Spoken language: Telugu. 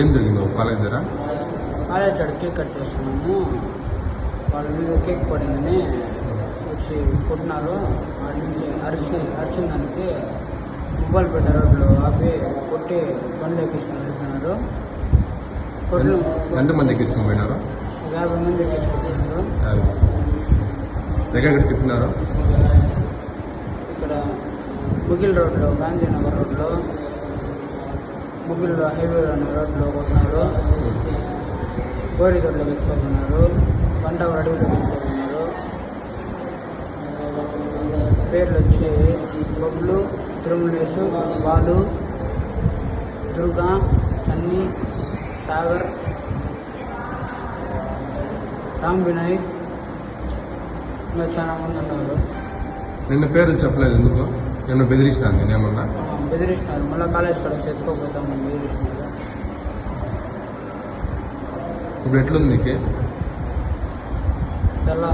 ఏం జరిగింది ఒక కాలేజ్ దగ్గర? కాలేజ్ దగ్గర కేక్ కట్ చేస్తున్నాము. వాళ్ళ మీద కేక్ పడిందని వచ్చి కొట్టినారు. వాడి నుంచి అరిచి అరిచిన దానికి మొబైల్ పెట్టారు వాళ్ళు ఆపి కొట్టి బండ్లు ఎక్కిస్తున్నారు ఎంతమంది ఎక్కించుకొని పోయినారు? యాభై మంది ఎక్కించుకుంటున్నారు. తిప్పినారు ఇక్కడ ముగిల్ రోడ్లో గాంధీనగర్ రోడ్లో ముగిల్ హైవే అనే రోడ్లో కొట్టినారు. గోరి రోడ్లో ఎత్తుకోమన్నారు గంటవరం అడవిలో ఎత్తుకోమన్నారు పేర్లు వచ్చి బొబ్బులు తిరుమలేసు బాలు దుర్గా సన్నీ సాగర్. రామ్ వినయ్ ఇంకా చాలా మంది ఉన్నారు. నిన్న పేర్లు చెప్పలేదు ఎందుకు? నిన్ను బెదిరించినాను నేను ఏమన్నా? బెదిరిస్తున్నారు మళ్ళీ కాలేజ్ కాడ ఎత్తుకోపోతామని బెదిరిస్తున్నారు ఇప్పుడు ఎట్లుంది నీకు? తెల్ల